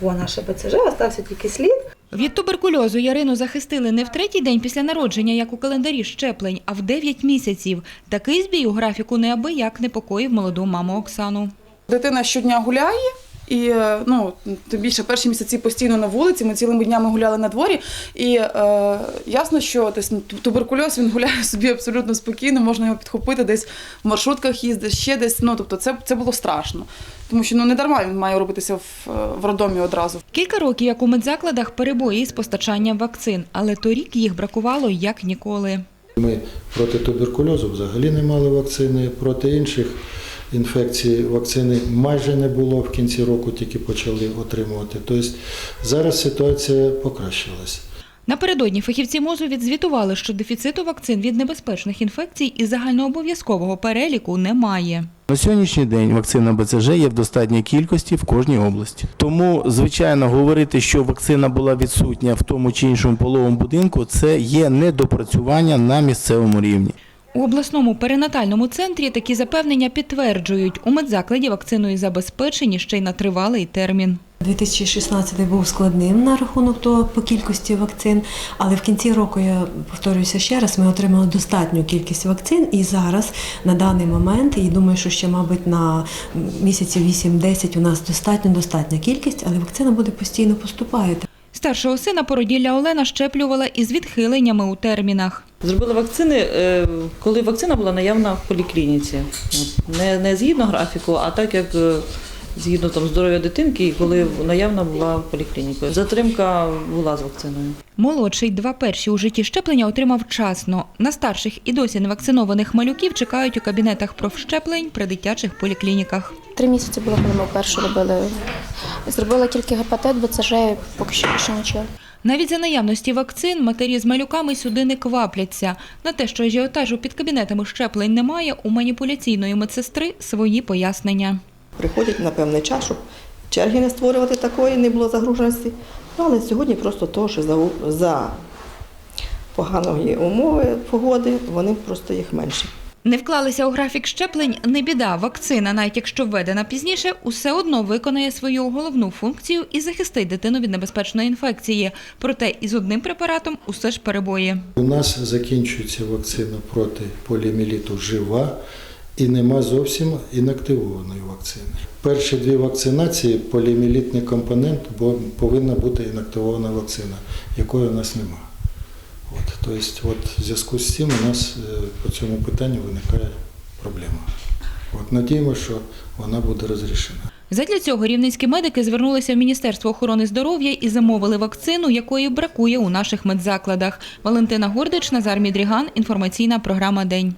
Во наше БЦЖ, остався тільки слід. Від туберкульозу Ярину захистили не в третій день після народження, як у календарі щеплень, а в 9 місяців. Такий збій у графіку неабияк непокоїв молоду маму Оксану. Дитина щодня гуляє. І е, ну тим більше перші місяці постійно на вулиці. Ми цілими днями гуляли на дворі. І е, ясно, що десь ну, туберкульоз він гуляє собі абсолютно спокійно, можна його підхопити десь в маршрутках їздить, ще десь. Ну тобто, це, це було страшно, тому що ну не дарма він має робитися в, е, в роддомі одразу. Кілька років, як у медзакладах, перебої з постачанням вакцин, але торік їх бракувало як ніколи. Ми проти туберкульозу взагалі не мали вакцини, проти інших інфекцій вакцини майже не було в кінці року, тільки почали отримувати. Тобто зараз ситуація покращилась. Напередодні фахівці МОЗу відзвітували, що дефіциту вакцин від небезпечних інфекцій і загальнообов'язкового переліку немає. На сьогоднішній день вакцина БЦЖ є в достатній кількості в кожній області. Тому, звичайно, говорити, що вакцина була відсутня в тому чи іншому половому будинку, це є недопрацювання на місцевому рівні. У обласному перинатальному центрі такі запевнення підтверджують. У медзакладі вакциною забезпечені ще й на тривалий термін. 2016 був складним на рахунок того по кількості вакцин, але в кінці року я повторююся ще раз. Ми отримали достатню кількість вакцин, і зараз на даний момент, і думаю, що ще, мабуть, на місяці 8-10 у нас достатньо достатня кількість, але вакцина буде постійно поступати. Старшого сина породілля Олена щеплювала із відхиленнями у термінах. Зробили вакцини, е, коли вакцина була наявна в поліклініці. Не, не згідно графіку, а так як е, згідно там, здоров'я дитинки, і коли наявна була в поліклініці. Затримка була з вакциною. Молодший два перші у житті щеплення отримав вчасно. На старших і досі невакцинованих малюків чекають у кабінетах профщеплень при дитячих поліклініках. Три місяці було, коли ми вперше робили. Зробила тільки гепатит, БЦЖ, поки що більше нічого. Навіть за наявності вакцин матері з малюками сюди не квапляться. На те, що ажіотажу під кабінетами щеплень немає, у маніпуляційної медсестри свої пояснення. приходять на певний час, щоб черги не створювати такої, не було загруженості. Ну, але сьогодні просто того, що за, за поганої умови погоди, вони просто їх менше. Не вклалися у графік щеплень не біда. Вакцина, навіть якщо введена пізніше, усе одно виконає свою головну функцію і захистить дитину від небезпечної інфекції. Проте із одним препаратом усе ж перебої. У нас закінчується вакцина проти поліоміеліту жива і нема зовсім інактивованої вакцини. Перші дві вакцинації поліоміелітний компонент, бо повинна бути інактивована вакцина, якої у нас нема. Тобто, от, в зв'язку з цим у нас е, по цьому питанню виникає проблема. От, надіємося, що вона буде розрішена. Задля цього рівненські медики звернулися в Міністерство охорони здоров'я і замовили вакцину, якої бракує у наших медзакладах. Валентина Гордич, Назар Мідріган. Інформаційна програма День.